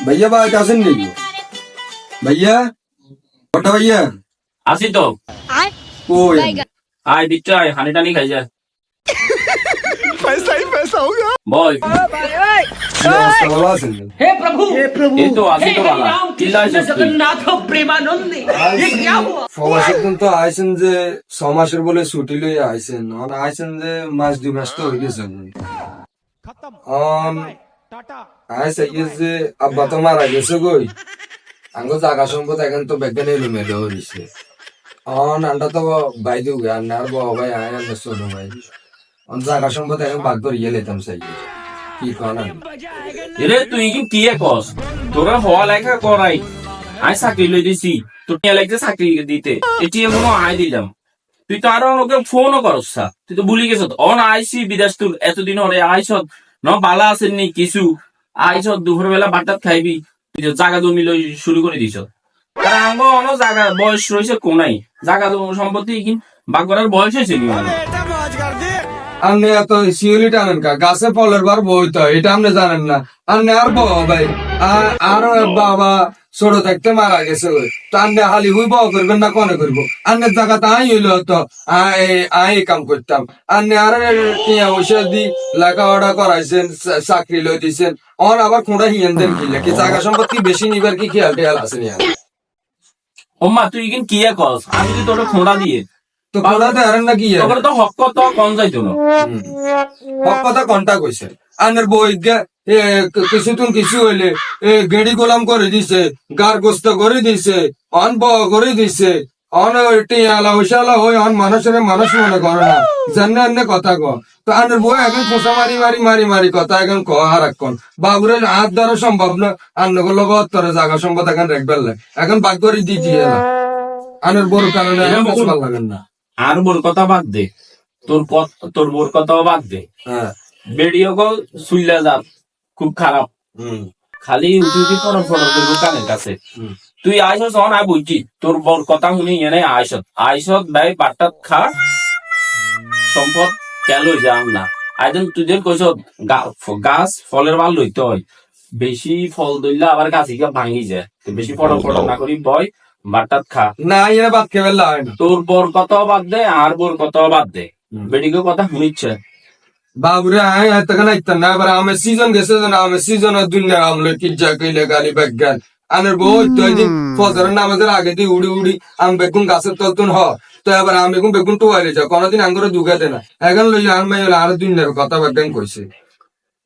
ভাইয়া বাড়িতে আসেন নাকি ভাইয়া কটা ভাইয়া আসি তো ও আয় দিচ্ছে আয় হানি টানি খাই যায় বল ভালো আছেন হে প্রভু যে ছ মাসের বলে ছুটি লই আইছেন যে মাস দুই মাস তো হই অন আইসে যে আব্বা তো মারা গেছে গই আঙ্গ জাগা সম্পদ এখন তো বেগানে এলো মেলে হইছে অন আন্ডা তো বাই দিউ গান আর বহ ভাই আয় আন্ডা সোনো ভাই অন জাগা সম্পদ এখন বাগ করে ইয়ে লেতাম চাই কি কনা এরে তুই কি কি কস তোরা হওয়া লেখা করাই আয় চাকরি লই দিছি তোর টিয়া লাগছে চাকরি দিতে এটি কোনো আয় দিলাম তুই তো আরও ওকে ফোনও করস। তুই তো ভুলি গেছ অন আইসি বিদেশ তোর এতদিন হরে আইসত ন বালা আছেন নি কিছু। আইছ দুপুর বেলা বাটাত খাইবি জাগা জমি লই শুরু করে দিছ। কারণ আঙ্গ অন জাগা বয়স রয়েছে কোনাই জাগা জমি সম্পত্তি কি বাগড়ার করার বয়স হয়েছে নি? মানে আপনি এত শিউলি টানেন কা গাছে ফলের বার বই তো এটা আপনি জানেন না। আপনি আর বাবা ভাই। আর বাবা ছোট থাকতে মারা গেছে ওই। তো হালি হুই বহ করবেন না কনে করব? আপনি জায়গাতে আই হইল তো আই কাম করতাম। আপনি আর পয়সা দি লেখাপড়া করাইছেন চাকরি লই দিছেন। অন আবার কোনটা হিয়েন দেন কি কি জায়গা সম্পত্তি বেশি নিবার কি খেয়াল টেয়াল আছে নি ওম্মা তুই কিন্তু কি কস? আমি তো তোর খোঁড়া দিয়ে? তো তো হারেন না কি আর? তোর তো হক কম যাইতো না? হক কথা কন্টা কইছে? আনের বই কিছুদিন কিছু হইলে এ গেড়ি গোলাম করে দিছে গার গোস্ত করে দিছে অন ব করে দিছে অন টিয়ালা উশালা হই অন মানুষের মানুষ মনে করে না। জানে কথা ক তো আনের বই এখন খোসা মারি মারি মারি মারি কথা এখন ক আর এখন বাবুরে হাত ধরা সম্ভব না তোরে জায়গা সম্ভব এখন রাখবার লাগে। এখন বাগ করে দি দিয়ে আনের বড় কারণে ভালো লাগেন না। আর মোর কথা বাদ দে। তোর তোর মোর কথাও বাদ দে। হ্যাঁ। ভিডিও কল সুইলা খুব খারাপ। খালি উঠি উঠি ফটো ফটো করব কানের কাছে। তুই আইসস অন আই বইছি তোর বর কথা শুনি এনে আইসত আইসত ভাই বাট্টাত খা। সম্পদ কেন যাম না। আইজন তুই যেন কইস গাছ ফলের মাল লইতে হয়। বেশি ফল দইলে আবার গাছ ইকা ভাঙি যায়। বেশি ফটো ফটো না করি বয় বাট্টাত খা। না এরা বাদ খেয়ে হয় না। তোর বর কথাও বাদ দে আর বোর কথাও বাদ দে। বেডিকে কথা শুনিচ্ছে। বাবুরে এতক্ষণ আইতাম না এবার আমার সিজন গেছে না আমার সিজন দুনিয়া আমলে কিজ্জা কইলে গালি বিজ্ঞান আনের বই তো এই ফজরের নামাজের আগে দিয়ে উড়ি উড়ি আম বেগুন গাছের তলতুন হ। তো এবার আমি বেগুন বেগুন টোয়াইলে যাও কোনদিন আঙ্গুরে দুগা দে না। এখন লই আর মাই আর দুনিয়ার কথা বিজ্ঞান কইছে।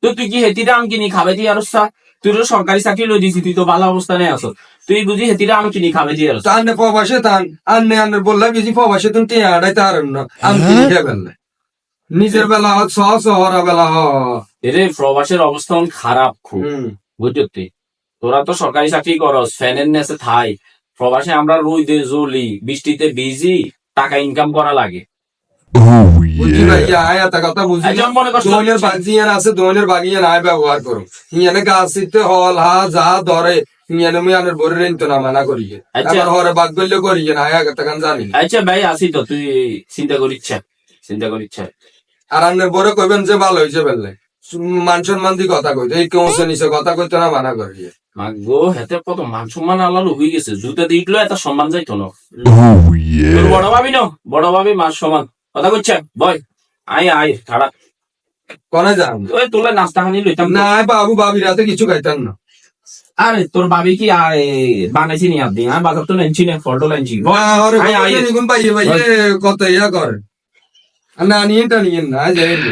তো তুই কি হেতিরা আম কিনি খাবে দিয়ে আর তুই তো সরকারি চাকরি লই দিছি তুই তো ভালো অবস্থানে আছো তুই বুঝি হেতিরা আম কিনি খাবে দিয়ে আর তো আন্নে প্রবাসে তান আন্নে আন্নে বললে বেশি প্রবাসে তুমি টিয়া আড়াইতে আর না। আমি কিনে খেয়ে ফেললে। নিজের বেলা সহ শহরা বেলা হ এরে প্রবাসের অবস্থান খারাপ খুব। বুঝতে তোরা তো সরকারি চাকরি করস ফ্যানের নেসে থাই। প্রবাসে আমরা রোদে জ্বলি বৃষ্টিতে ভিজি টাকা ইনকাম করা লাগে। আয় ব্যবহার করো। ইয়ানে গাছ হল হা যা ধরে। ইয়ানে মুই বরে রেন তো না মানা করিয়ে। আচ্ছা। আবার হরে করিয়ে না আয় জানি। আচ্ছা ভাই আসি তো তুই চিন্তা করিচ্ছ চিন্তা করিচ্ছ আর আনের বরে কইবেন যে ভালো হইছে বললে মান সম্মান দি কথা কইতে এই কেউ নিচে কথা কইতে না মানা করিয়ে গো হেতে কত মান সম্মান আলালো হয়ে গেছে জুতে দিটলো এত সম্মান যাইতো না। বড় ভাবি ন বড় ভাবি মার সমান কথা কইছে? বয় আয় আয় খাড়া। কোনে যান? ওই তোলে নাস্তা খানি লইতাম। না বাবু বাবি রাতে কিছু খাইতাম না। আরে তোর ভাবি কি আয় বানাইছি নি আপনি আমি বাজার তো নেনছি না ফটো লেনছি। না, হরে আয়, আয়। নিগুন পাইয়ে পাইয়ে কত ইয়া করে। அண்ணா நீட்டா நீங்க நான் ஜெயந்தி